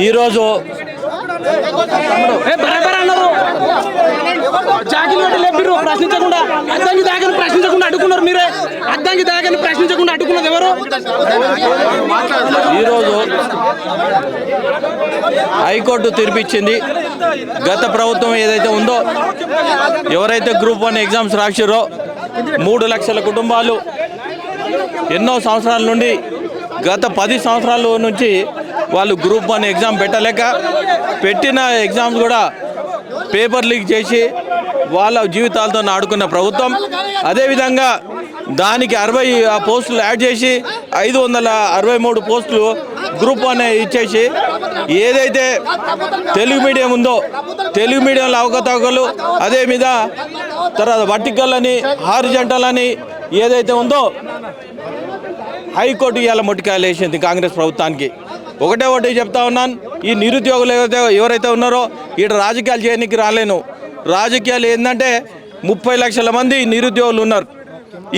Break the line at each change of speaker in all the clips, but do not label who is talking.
ఈరోజు
ప్రశ్నించకుండా అద్దంకి దాగని ప్రశ్నించకుండా అడ్డుకున్నారు మీరే. అద్దంకి దాగని ప్రశ్నించకుండా అడ్డుకున్నది ఎవరు?
ఈరోజు హైకోర్టు తీర్పిచ్చింది. గత ప్రభుత్వం ఏదైతే ఉందో ఎవరైతే గ్రూప్ వన్ ఎగ్జామ్స్ రాసిరో మూడు లక్షల కుటుంబాలు ఎన్నో సంవత్సరాల నుండి గత పది సంవత్సరాల నుంచి వాళ్ళు గ్రూప్ వన్ ఎగ్జామ్ పెట్టలేక పెట్టిన ఎగ్జామ్స్ కూడా పేపర్ లీక్ చేసి వాళ్ళ జీవితాలతో ఆడుకున్న ప్రభుత్వం. అదేవిధంగా దానికి అరవై పోస్టులు యాడ్ చేసి ఐదు వందల అరవై మూడు పోస్టులు గ్రూప్ వన్ ఇచ్చేసి ఏదైతే తెలుగు మీడియం ఉందో తెలుగు మీడియంలో అవకతవకలు అదే మీద తర్వాత వర్టికల్ అని హారిజంటల్ అని ఏదైతే ఉందో హైకోర్టు ఇవాళ మొట్టికాయలు వేసింది కాంగ్రెస్ ప్రభుత్వానికి. ఒకటే ఒకటి చెప్తా ఉన్నాను. ఈ నిరుద్యోగులు ఎవరైతే ఎవరైతే ఉన్నారో ఈడ రాజకీయాలు చేయడానికి రాలేను. రాజకీయాలు ఏంటంటే ముప్పై లక్షల మంది నిరుద్యోగులు ఉన్నారు.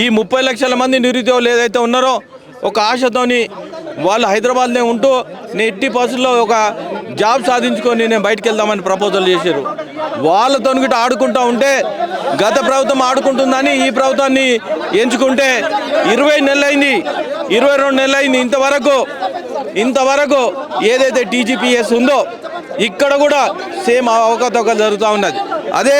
ఈ ముప్పై లక్షల మంది నిరుద్యోగులు ఏదైతే ఉన్నారో ఒక ఆశతోని వాళ్ళు హైదరాబాద్లో ఉంటూ నేను ఎట్టి పరిస్థితుల్లో ఒక జాబ్ సాధించుకొని నేను బయటకు వెళ్దామని ప్రపోజల్ చేశారు. వాళ్ళతో గిట్ట ఆడుకుంటూ ఉంటే గత ప్రభుత్వం ఆడుకుంటుందని ఈ ప్రభుత్వాన్ని ఎంచుకుంటే ఇరవై నెలలైంది ఇరవై రెండు నెలలైంది ఇంతవరకు ఇంతవరకు ఏదైతే టీజీపీఎస్ ఉందో ఇక్కడ కూడా సేమ్ అవకతవకలు జరుగుతూ ఉన్నది. అదే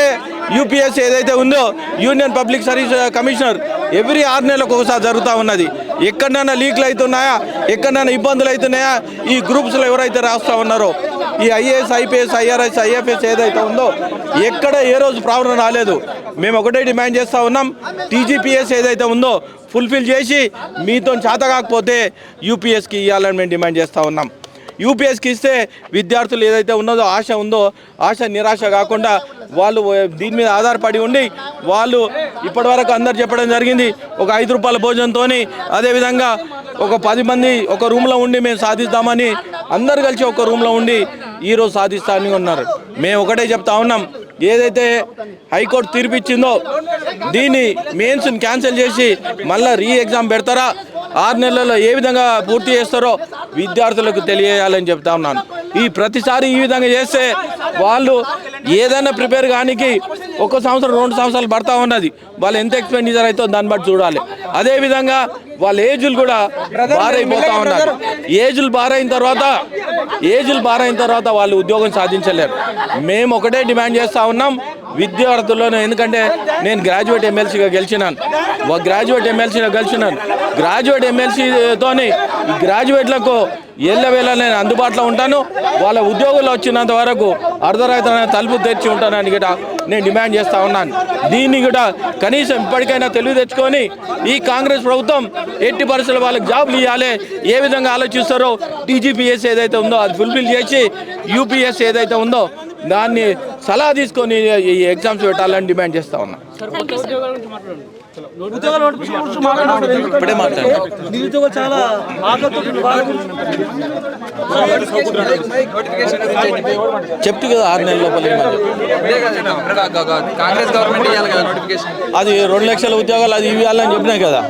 యూపీఎస్ ఏదైతే ఉందో union public service commissioner every ఆరు నెలలకు ఒకసారి జరుగుతూ ఉన్నది. ఎక్కడైనా లీక్లు అవుతున్నాయా? ఎక్కడైనా ఇబ్బందులు అవుతున్నాయా? ఈ గ్రూప్స్లో ఎవరైతే రాస్తూ ఉన్నారో ఈ ఐఏఎస్ ఐపీఎస్ ఐఆర్ఎస్ ఐఎఫ్ఎస్ ఏదైతే ఉందో ఎక్కడ ఏ రోజు ప్రాబ్లం రాలేదు. మేము ఒకటే డిమాండ్ చేస్తూ ఉన్నాం. టీజీపీఎస్ ఏదైతే ఉందో ఫుల్ఫిల్ చేసి మీతో చేత కాకపోతే యూపీఎస్కి ఇవ్వాలని మేము డిమాండ్ చేస్తూ ఉన్నాం. యూపీఎస్కి ఇస్తే విద్యార్థులు ఏదైతే ఉన్నదో ఆశ ఉందో ఆశ నిరాశ కాకుండా వాళ్ళు దీని మీద ఆధారపడి ఉండి వాళ్ళు ఇప్పటివరకు అందరు చెప్పడం జరిగింది ఒక ఐదు రూపాయల భోజనంతో అదేవిధంగా ఒక పది మంది ఒక రూమ్లో ఉండి మేము సాధిస్తామని అందరు కలిసి ఒక రూమ్లో ఉండి ఈరోజు సాధిస్తామని ఉన్నారు. మేము ఒకటే చెప్తా ఉన్నాం ఏదైతే హైకోర్టు తీర్పు ఇచ్చిందో దీన్ని మెయిన్స్ని క్యాన్సిల్ చేసి మళ్ళీ రీ ఎగ్జామ్ పెడతారా? ఆరు నెలల్లో ఏ విధంగా పూర్తి చేస్తారో విద్యార్థులకు తెలియజేయాలని చెప్తా ఉన్నాను. ఈ ప్రతిసారి ఈ విధంగా చేస్తే వాళ్ళు ఏదైనా ప్రిపేర్ కానికి ఒక సంవత్సరం రెండు సంవత్సరాలు పడతా ఉన్నది. వాళ్ళు ఎంత ఎక్స్పెండిచర్ అవుతుందో దాన్ని బట్టి చూడాలి. అదేవిధంగా వాళ్ళ ఏజ్లు కూడా బారైపోతా ఉన్నారు. ఏజ్లు బారైన తర్వాత ఏజ్లు బారైన తర్వాత వాళ్ళు ఉద్యోగం సాధించలేరు. మేము ఒకటే డిమాండ్ చేస్తూ ఉన్నాం విద్యార్థులను ఎందుకంటే నేను గ్రాడ్యుయేట్ ఎమ్మెల్సీగా గెలిచినాను. గ్రాడ్యుయేట్ ఎమ్మెల్సీగా గెలిచినాను గ్రాడ్యుయేట్ ఎమ్మెల్సీతోని గ్రాడ్యుయేట్లకు గ్రాడ్యుయేట్లకు ఎల్లవేళ నేను అందుబాటులో ఉంటాను. వాళ్ళ ఉద్యోగులు వచ్చినంత వరకు అర్ధరాత్రి తలుపు తెచ్చి ఉంటానని కూడా నేను డిమాండ్ చేస్తూ ఉన్నాను. దీన్ని కూడా కనీసం ఇప్పటికైనా తెలివి తెచ్చుకొని ఈ కాంగ్రెస్ ప్రభుత్వం ఎట్టి పరిస్థితులు వాళ్ళకి జాబులు ఇవ్వాలి ఏ విధంగా ఆలోచిస్తారో టీజీపీఎస్ ఏదైతే ఉందో అది ఫుల్ఫిల్ చేసి యూపీఎస్ ఏదైతే ఉందో దాన్ని సలహా తీసుకొని ఈ ఎగ్జామ్స్ పెట్టాలని డిమాండ్ చేస్తూ ఉన్నాను
ఉద్యోగాల మాట్లాడారు. నిరుద్యోగులు చాలా
చెప్తు కదా ఆరు నెలల లోపల.
కాంగ్రెస్ గవర్నమెంట్
అది రెండు లక్షల ఉద్యోగాలు అది ఇవ్వాలని చెప్పినాయి కదా.